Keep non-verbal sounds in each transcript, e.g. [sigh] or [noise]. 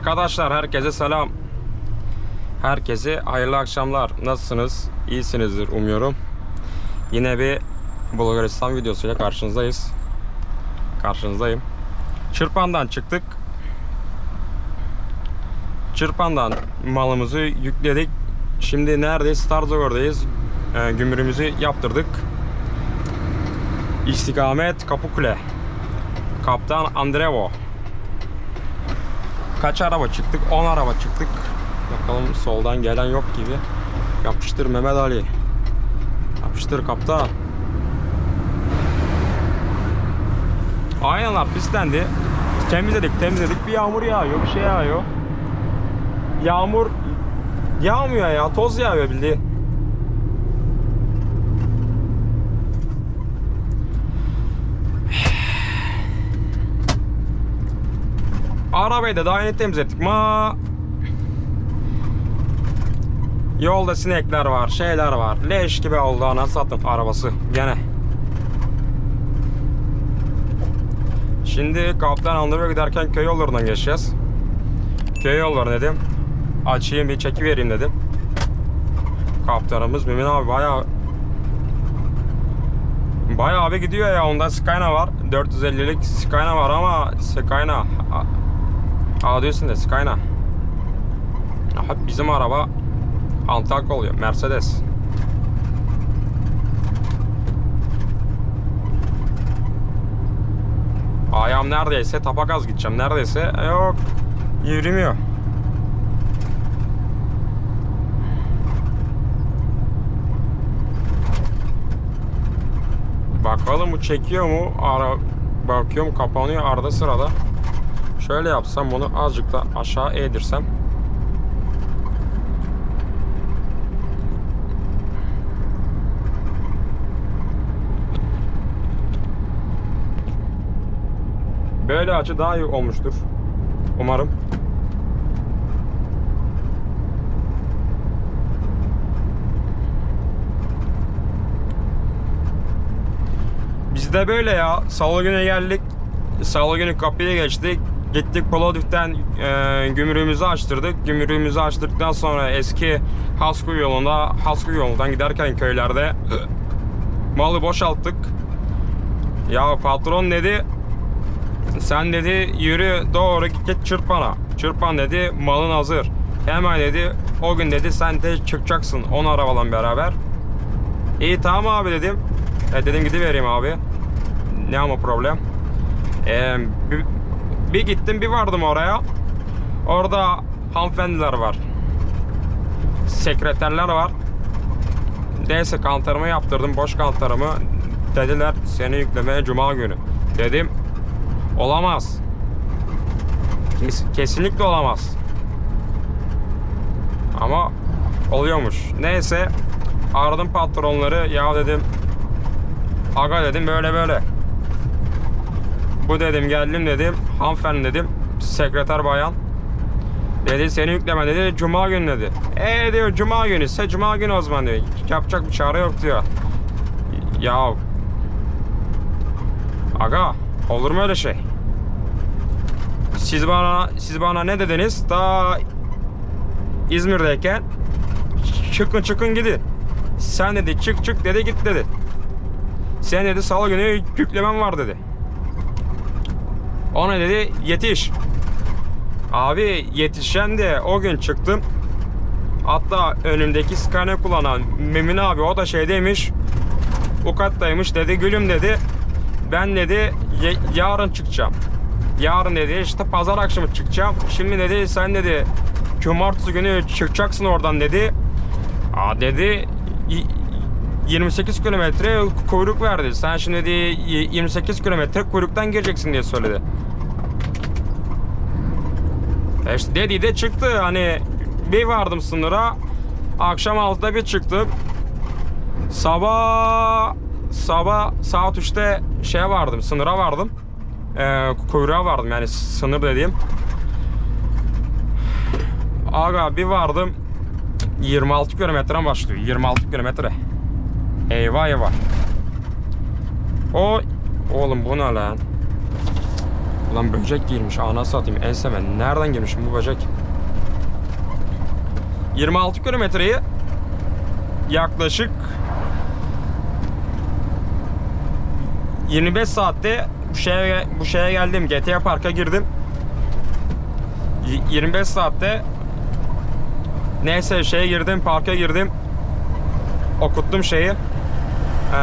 Arkadaşlar herkese selam. Herkese hayırlı akşamlar. Nasılsınız? İyisinizdir umuyorum. Yine bir Bulgaristan videosuyla karşınızdayız. Karşınızdayım. Çırpan'dan çıktık. Çırpan'dan malımızı yükledik. Şimdi neredeyiz? Starzogor'dayız. Ee, gümrüğümüzü yaptırdık. İstikamet Kapıkule. Kaptan Andrevo. Kaç araba çıktık? 10 araba çıktık. Bakalım soldan gelen yok gibi. Yapıştır Mehmet Ali. Yapıştır kaptan. Aynalar pislendi. Temizledik temizledik. Bir yağmur yağıyor. Bir şey yağıyor. Yağmur yağmıyor ya. Toz yağıyor bildiğin. Arabayı da daha yeni temizlettik ma. Yolda sinekler var, şeyler var. Leş gibi oldu ana satın arabası gene. Şimdi Kaptan Andır'a giderken köy yollarından geçeceğiz. Köy yolları dedim. Açayım bir çeki vereyim dedim. Kaptanımız Mümin abi bayağı Bayağı abi gidiyor ya onda Skyna var 450'lik Skyna var ama Skyna Diyorsun da Skyna. Aha, Bizim araba Antalya oluyor. Mercedes. Ayağım neredeyse tapakaz gideceğim. Neredeyse yok yürümüyor. Bakalım bu çekiyor mu? Ara bakıyorum kapanıyor. Arada sırada. Şöyle yapsam bunu azıcık da aşağı eğdirsem. Böyle açı daha iyi olmuştur. Umarım. Bizde böyle ya. Salı günü geldik. Salı günü kapıya geçtik. Gittik Plovdiv'den e, gümrüğümüzü açtırdık. Gümrüğümüzü açtırdıktan sonra eski Hasku yolunda, Hasku yolundan giderken köylerde [clears throat] malı boşalttık. Ya patron dedi sen dedi yürü doğru git çırpana. Çırpan dedi malın hazır. Hemen dedi o gün dedi sen de çıkacaksın 10 arabalan beraber. İyi tamam abi dedim. E dedim gidivereyim abi. Ne ama problem. E, bir, gittim bir vardım oraya. Orada hanımefendiler var. Sekreterler var. Neyse kantarımı yaptırdım. Boş kantarımı. Dediler seni yüklemeye cuma günü. Dedim olamaz. Kes- kesinlikle olamaz. Ama oluyormuş. Neyse aradım patronları. Ya dedim Aga dedim böyle böyle. Bu dedim geldim dedim. Hanımefendi dedim. Sekreter bayan. Dedi seni yükleme dedi. Cuma günü dedi. E diyor cuma günü ise cuma günü o zaman diyor. Yapacak bir çare yok diyor. Ya. Aga olur mu öyle şey? Siz bana siz bana ne dediniz? Daha İzmir'deyken çıkın çıkın gidin. Sen dedi çık çık dedi git dedi. Sen dedi salı günü yüklemem var dedi. Ona dedi yetiş. Abi yetişen de o gün çıktım. Hatta önümdeki skane kullanan Memin abi o da şeydeymiş. Ukattaymış dedi gülüm dedi. Ben dedi "ye- yarın çıkacağım. Yarın dedi işte pazar akşamı çıkacağım. Şimdi dedi sen dedi cumartesi günü çıkacaksın oradan dedi. Aa dedi "y- 28 kilometre kuyruk verdi. Sen şimdi dedi 28 kilometre kuyruktan gireceksin diye söyledi. E işte dedi de çıktı hani bir vardım sınıra akşam 6'da bir çıktım. Sabah sabah saat 3'te şeye vardım sınıra vardım. Ee, kuyruğa vardım yani sınır dediğim. Aga bir vardım 26 kilometreden başlıyor 26 kilometre. Eyvah eyvah. O oğlum bu ne lan? Ulan böcek girmiş. Ana satayım enseme. Nereden girmiş bu böcek? 26 kilometreyi yaklaşık 25 saatte bu şeye bu şeye geldim. GTA Park'a girdim. Y- 25 saatte neyse şeye girdim, parka girdim. Okuttum şeyi. Ee,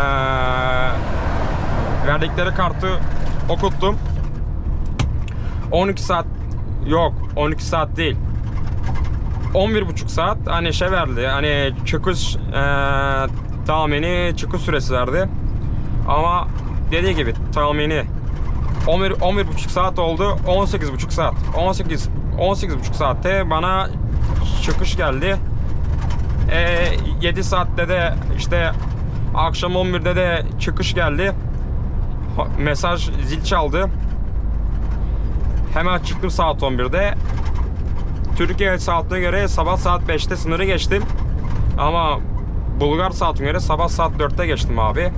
verdikleri kartı okuttum. 12 saat yok 12 saat değil. 11,5 saat hani şey verdi hani çıkış e, tahmini çıkış süresi verdi. Ama dediği gibi tahmini 11 11,5 saat oldu 18,5 saat. 18 18,5 saatte bana çıkış geldi. E, 7 saatte de işte akşam 11'de de çıkış geldi mesaj zil çaldı Hemen çıktım saat 11'de. Türkiye saatine göre sabah saat 5'te sınırı geçtim. Ama Bulgar saatine göre sabah saat 4'te geçtim abi.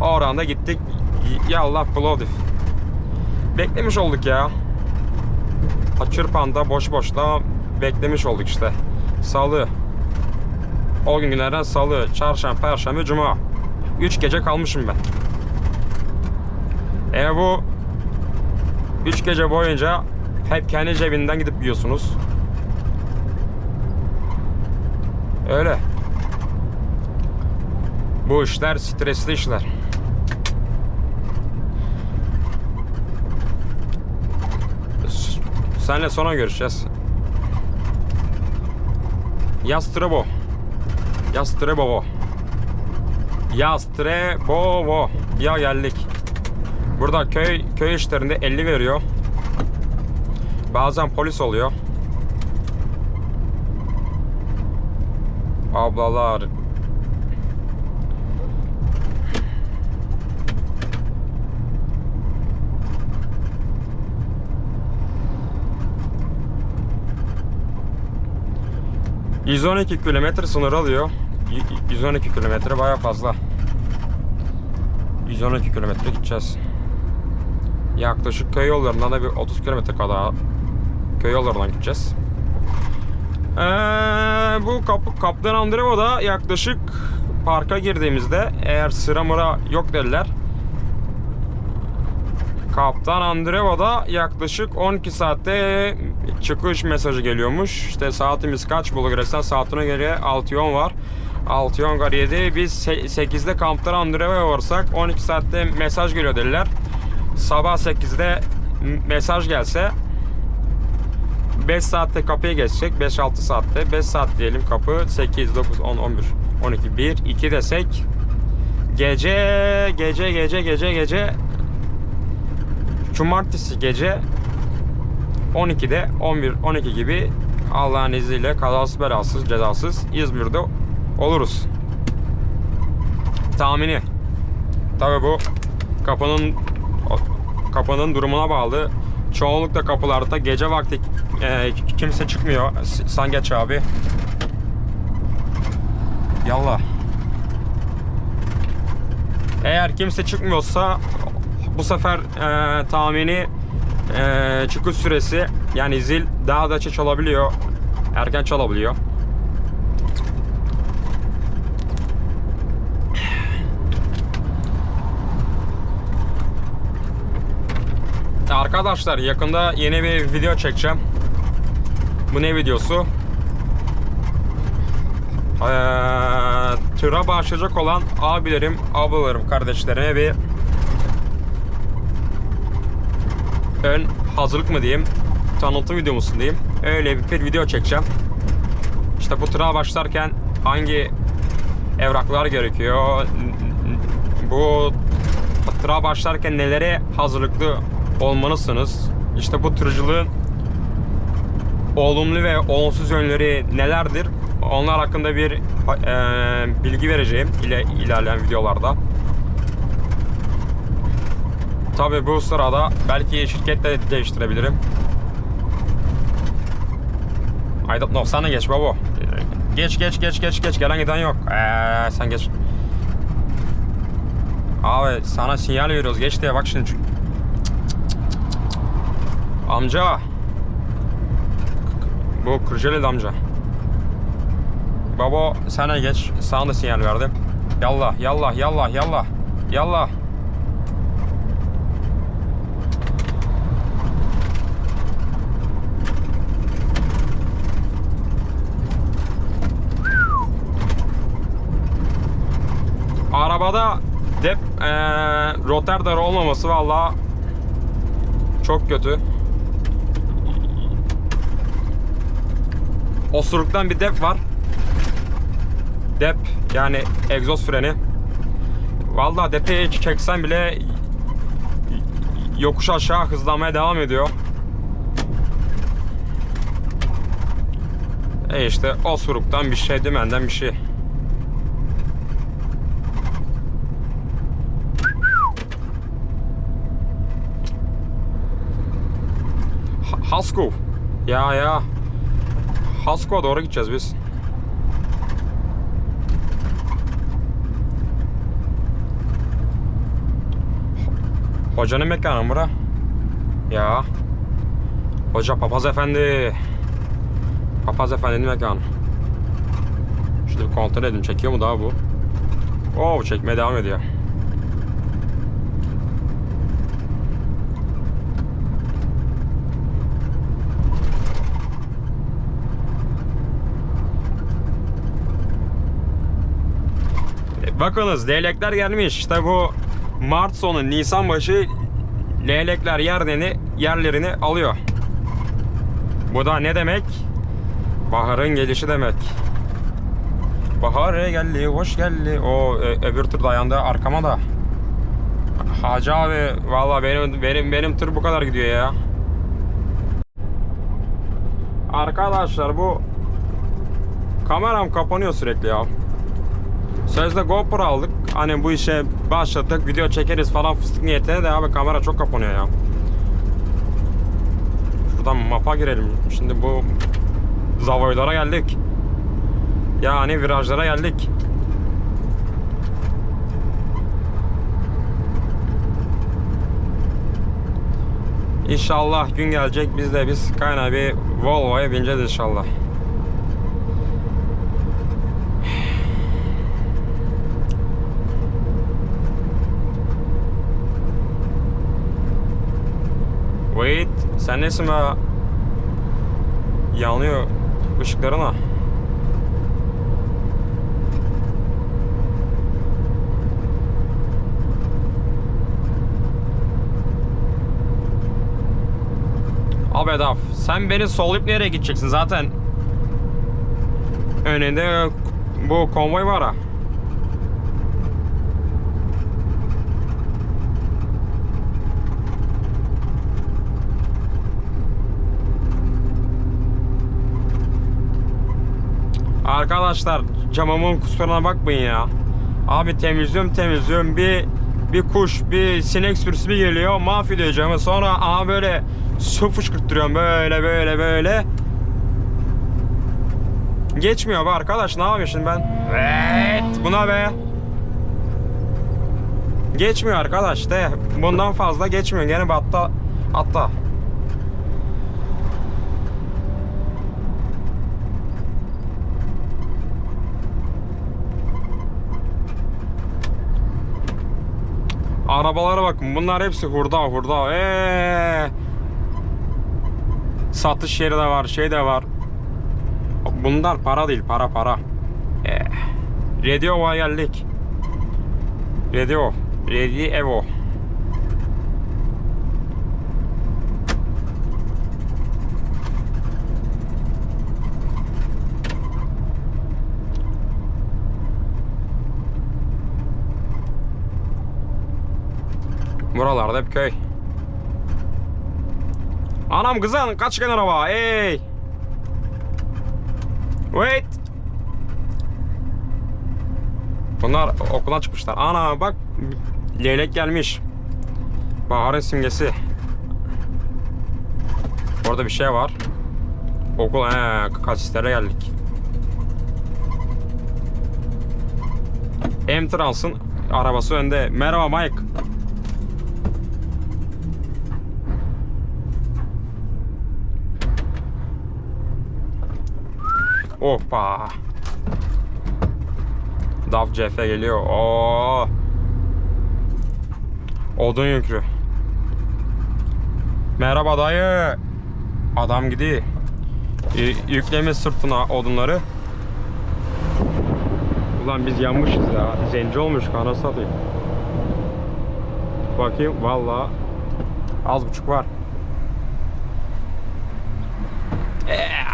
O oranda gittik. Yallah Plovdiv. Beklemiş olduk ya. Açırpan'da boş boşta beklemiş olduk işte. Salı. O gün günlerden salı, çarşamba, perşembe, cuma. 3 gece kalmışım ben. E bu 3 gece boyunca hep kendi cebinden gidip yiyorsunuz. Öyle. Bu işler stresli işler. Senle sonra görüşeceğiz. Yastrebo. Yastrebovo. Yastrebovo. Ya geldik. Burada köy köy işlerinde 50 veriyor. Bazen polis oluyor. Ablalar. ...112 kilometre sınır alıyor. Y- 112 kilometre baya fazla. 112 kilometre gideceğiz. Yaklaşık köy yollarından da bir 30 kilometre kadar köy yollarından gideceğiz. Ee, bu Kap Kaptan Andrevo'da yaklaşık parka girdiğimizde eğer sıra mıra yok dediler. Kaptan Andrevo'da yaklaşık 12 saatte çıkış mesajı geliyormuş. İşte saatimiz kaç Bulgaristan saatine göre 6 var. 6 gar 7. Biz 8'de Kaptan Andrevo'ya varsak 12 saatte mesaj geliyor dediler sabah 8'de mesaj gelse 5 saatte kapıya geçecek. 5-6 saatte. 5 saat diyelim kapı. 8, 9, 10, 11, 12, 1, 2 desek. Gece, gece, gece, gece, gece. Cumartesi gece 12'de 11, 12 gibi Allah'ın izniyle kazasız belasız cezasız İzmir'de oluruz. Tahmini. Tabi bu kapının kapının durumuna bağlı. Çoğunlukla kapılarda gece vakti e, kimse çıkmıyor. Sen geç abi. Yallah. Eğer kimse çıkmıyorsa bu sefer e, tahmini e, çıkış süresi yani zil daha da çalabiliyor. Erken çalabiliyor. Arkadaşlar yakında yeni bir video çekeceğim. Bu ne videosu? Ee, tıra başlayacak olan abilerim, ablalarım, kardeşlerime bir ön hazırlık mı diyeyim, tanıtım videomusun diyeyim. Öyle bir, bir video çekeceğim. İşte bu tıra başlarken hangi evraklar gerekiyor? Bu tıra başlarken nelere hazırlıklı olmalısınız. İşte bu tırcılığın olumlu ve olumsuz yönleri nelerdir? Onlar hakkında bir e, bilgi vereceğim ile ilerleyen videolarda. Tabi bu sırada belki şirket de değiştirebilirim. I don't know. Sen de geç baba. Geç geç geç geç geç. Gelen giden yok. Ee, sen geç. Abi sana sinyal veriyoruz. Geç diye bak şimdi. Amca. Bu Kırcalı'da amca. Baba sana geç. Sana da sinyal verdim. Yallah yallah yallah yallah. Yallah. Arabada dep eee roter olmaması vallahi çok kötü. Osuruktan bir dep var. Dep yani egzoz freni. Vallahi depeyi çeksen bile yokuş aşağı hızlanmaya devam ediyor. E işte osuruktan bir şey, dümenden bir şey. Ha- Haskov. Ya ya. Haskov'a doğru gideceğiz biz. Hocanın mekanı bura? Ya. Hoca papaz efendi. Papaz efendinin mekanı. Şurada bir kontrol edeyim. Çekiyor mu daha bu? Oo çekmeye devam ediyor. Bakınız leylekler gelmiş. İşte bu Mart sonu Nisan başı leylekler yerlerini yerlerini alıyor. Bu da ne demek? Baharın gelişi demek. Bahar geldi, hoş geldi. O e, öbür tır dayandı arkama da. Hacı abi vallahi benim benim benim tır bu kadar gidiyor ya. Arkadaşlar bu kameram kapanıyor sürekli ya. Sözde GoPro aldık. Hani bu işe başladık. Video çekeriz falan fıstık niyetine de abi kamera çok kapanıyor ya. Şuradan mapa girelim. Şimdi bu zavoylara geldik. Yani virajlara geldik. İnşallah gün gelecek biz de biz kaynağı bir Volvo'ya bineceğiz inşallah. Wait, sen nesin be? Yanıyor ışıklarına. Abi Edaf, sen beni sollayıp nereye gideceksin zaten? Önünde bu konvoy var ha. Arkadaşlar camımın kusuruna bakmayın ya. Abi temizliyorum temizliyorum bir bir kuş bir sinek sürüsü bir geliyor mahvediyor camı sonra aha böyle su fışkırttırıyorum böyle böyle böyle. Geçmiyor be arkadaş ne yapayım şimdi ben? Evet buna be. Geçmiyor arkadaş de bundan fazla geçmiyor gene batta hatta. Arabalara bakın. Bunlar hepsi hurda hurda. Eee. Satış yeri de var, şey de var. Bunlar para değil, para para. Eee. Radio'ya geldik. Radio. Radio Evo. Buralarda hep köy. Anam kızan kaç kenara araba. Hey. Wait. Bunlar okula çıkmışlar. Ana bak leylek gelmiş. Baharın simgesi. Orada bir şey var. Okul he kasislere geldik. M-Trans'ın arabası önde. Merhaba Mike. Hoppa. DAF CF geliyor. Oo. Odun yüklü. Merhaba dayı. Adam gidiyor. Yükleme sırtına odunları. Ulan biz yanmışız ya. Zenci olmuş kana satayım. Bakayım valla az buçuk var. Eh.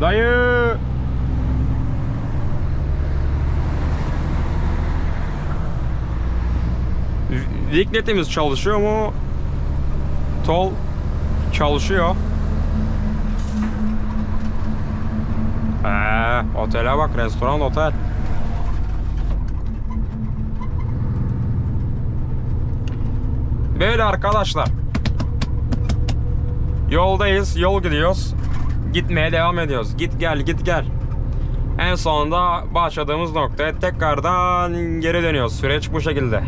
Dayı. Dignetimiz çalışıyor mu? Tol çalışıyor. Ee, otele bak, restoran, otel. Böyle arkadaşlar. Yoldayız, yol gidiyoruz. Gitmeye devam ediyoruz. Git gel, git gel. En sonunda başladığımız noktaya tekrardan geri dönüyoruz. Süreç bu şekilde.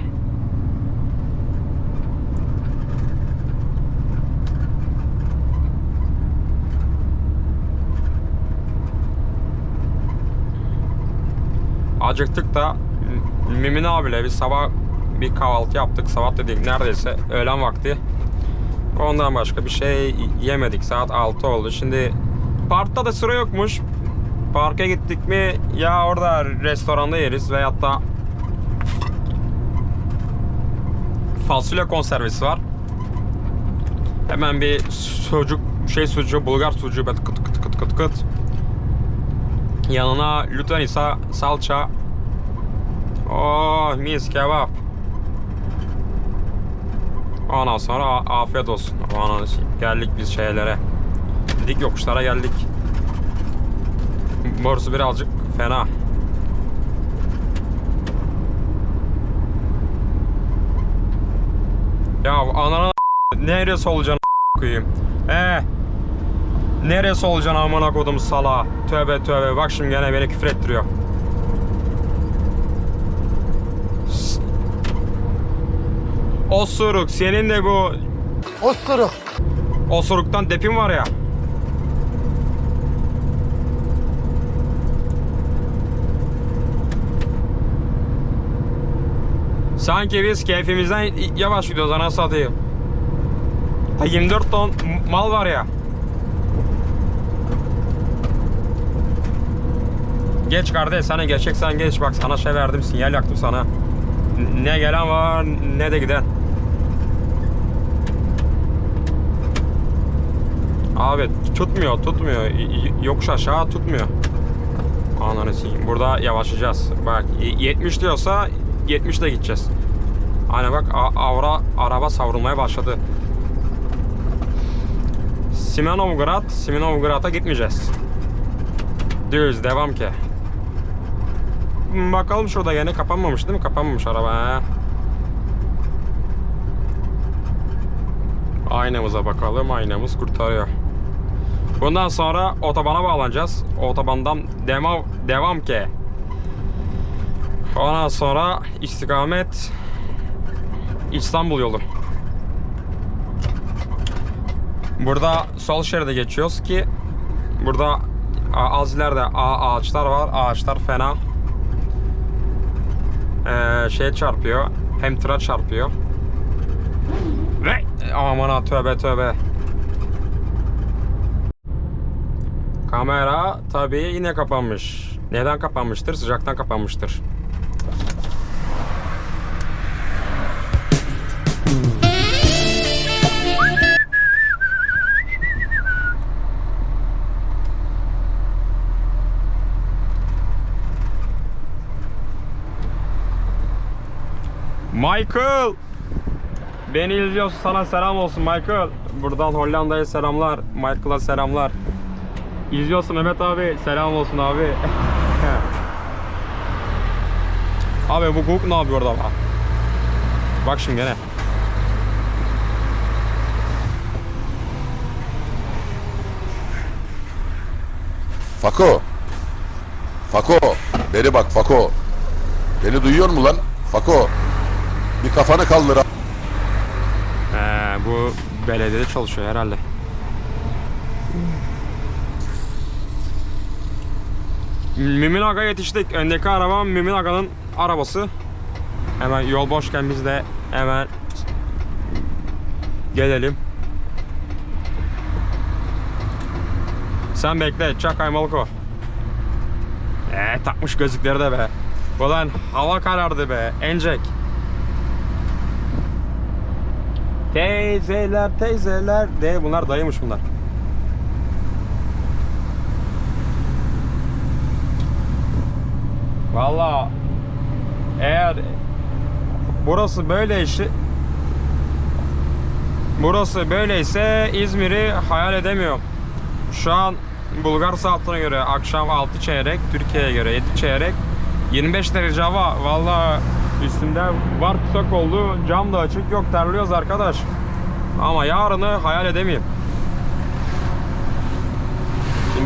Acıktık da M- Mümin abiyle bir sabah bir kahvaltı yaptık. Sabah dedik neredeyse öğlen vakti. Ondan başka bir şey yemedik. Saat 6 oldu. Şimdi parkta da sıra yokmuş. Parka gittik mi ya orada restoranda yeriz veyahut da fasulye konservesi var. Hemen bir sucuk şey sucuğu Bulgar sucuğu böyle kıt kıt kıt kıt kıt. Yanına lutanisa salça. Oh mis kebap. Ondan sonra afiyet olsun. Ondan geldik biz şeylere. Dik yokuşlara geldik. Burası birazcık fena. Ya anana neresi olacaksın koyayım? Ee, neresi olacaksın amına kodum sala? Tövbe tövbe bak şimdi gene beni küfür ettiriyor. Osuruk senin de bu Osturuk. osuruktan depin var ya. Sanki biz keyfimizden yavaş gidiyoruz ana satayım. Ha, 24 ton mal var ya. Geç kardeş sana geçeceksen geç bak sana şey verdim sinyal yaktım sana. Ne gelen var ne de giden. Abi tutmuyor tutmuyor yokuş aşağı tutmuyor. Ananı sikeyim. Burada yavaşlayacağız. Bak y- 70 diyorsa 70 de gideceğiz. Hani bak avra araba savrulmaya başladı. Simenovgrad, Simenovgrad'a gitmeyeceğiz. Düz devam ki. Bakalım şurada yine kapanmamış değil mi? Kapanmamış araba. he. Aynamıza bakalım. Aynamız kurtarıyor. Bundan sonra otobana bağlanacağız. Otobandan devam devam ki. Ondan sonra istikamet İstanbul yolu. Burada sol şeride geçiyoruz ki burada az ileride ağaçlar var. Ağaçlar fena. Ee, şey çarpıyor. Hem tıra çarpıyor. Ve aman ha tövbe tövbe. Kamera tabii yine kapanmış. Neden kapanmıştır? Sıcaktan kapanmıştır. Michael! Beni izliyorsun sana selam olsun Michael. Buradan Hollanda'ya selamlar. Michael'a selamlar. İzliyorsun Mehmet abi. Selam olsun abi. [laughs] abi bu Guk ne yapıyor orada bak. Bak şimdi gene. Fako. Fako. Beri bak Fako. Beni duyuyor mu lan? Fako. Bir kafanı kaldır. Ee, bu belediyede çalışıyor herhalde. Mümin Aga yetiştik. Öndeki araba Mümin Aga'nın arabası. Hemen yol boşken biz de hemen gelelim. Sen bekle. Çakay Malko. Eee takmış gözlükleri de be. Ulan hava karardı be. Encek. Teyzeler teyzeler de bunlar dayımış bunlar. Valla eğer burası böyle işi burası böyleyse İzmir'i hayal edemiyorum. Şu an Bulgar saatine göre akşam 6 çeyrek, Türkiye'ye göre 7 çeyrek. 25 derece hava. Valla üstünde var kısa oldu. Cam da açık. Yok terliyoruz arkadaş. Ama yarını hayal edemeyim.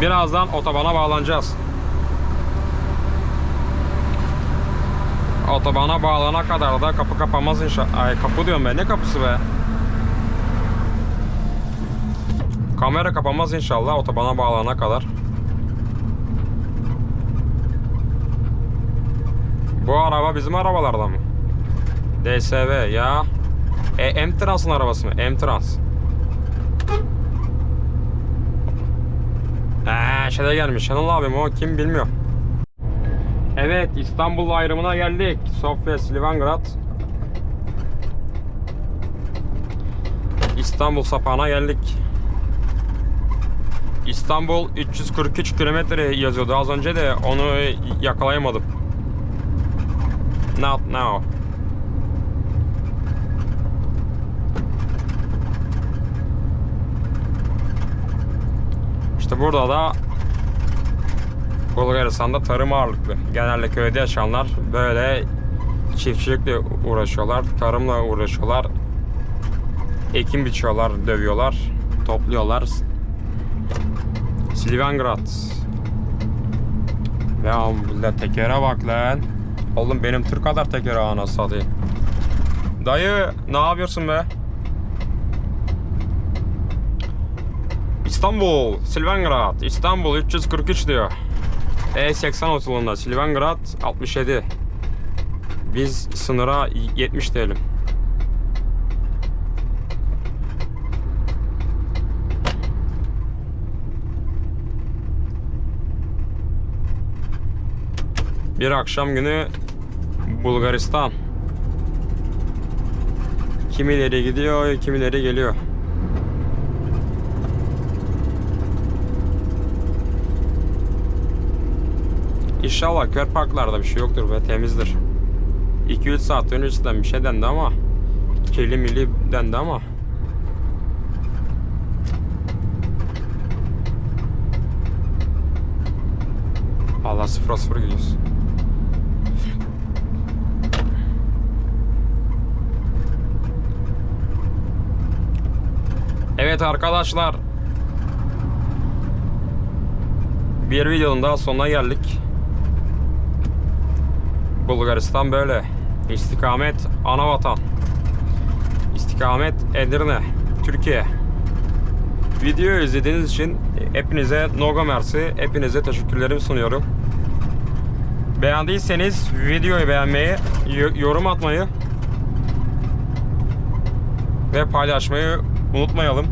Birazdan otobana bağlanacağız. Otobana bağlana kadar da kapı kapanmaz inşallah. Ay kapı diyorum ben. Ne kapısı be? Kamera kapanmaz inşallah otobana bağlanana kadar. Bu araba bizim arabalardan mı? DSV ya. E, M-Trans'ın arabası mı? M-Trans. Eee şeyde gelmiş. Şenol abim o kim bilmiyorum. Evet İstanbul ayrımına geldik. Sofya, Silvangrad. İstanbul sapağına geldik. İstanbul 343 kilometre yazıyordu az önce de onu yakalayamadım. Not now. İşte burada da Bulgaristan'da tarım ağırlıklı. Genelde köyde yaşayanlar böyle çiftçilikle uğraşıyorlar, tarımla uğraşıyorlar. Ekim biçiyorlar, dövüyorlar, topluyorlar. Silvangrad. Ya millet tekere bak lan. Oğlum benim tır kadar tekere anası satayım. Dayı ne yapıyorsun be? İstanbul, Silvangrad, İstanbul 343 diyor. E80 otoyolunda Silvangrad 67. Biz sınıra 70 diyelim. Bir akşam günü Bulgaristan. Kimileri gidiyor, kimileri geliyor. İnşallah kör parklarda bir şey yoktur ve temizdir. 2-3 saat öncesinden bir şey dendi ama kirli milli dendi ama Allah sıfıra sıfır gidiyoruz. Evet arkadaşlar. Bir videonun daha sonuna geldik. Bulgaristan böyle. İstikamet Anavatan. İstikamet Edirne, Türkiye. Videoyu izlediğiniz için hepinize Noga Mersi, hepinize teşekkürlerimi sunuyorum. Beğendiyseniz videoyu beğenmeyi, yorum atmayı ve paylaşmayı unutmayalım.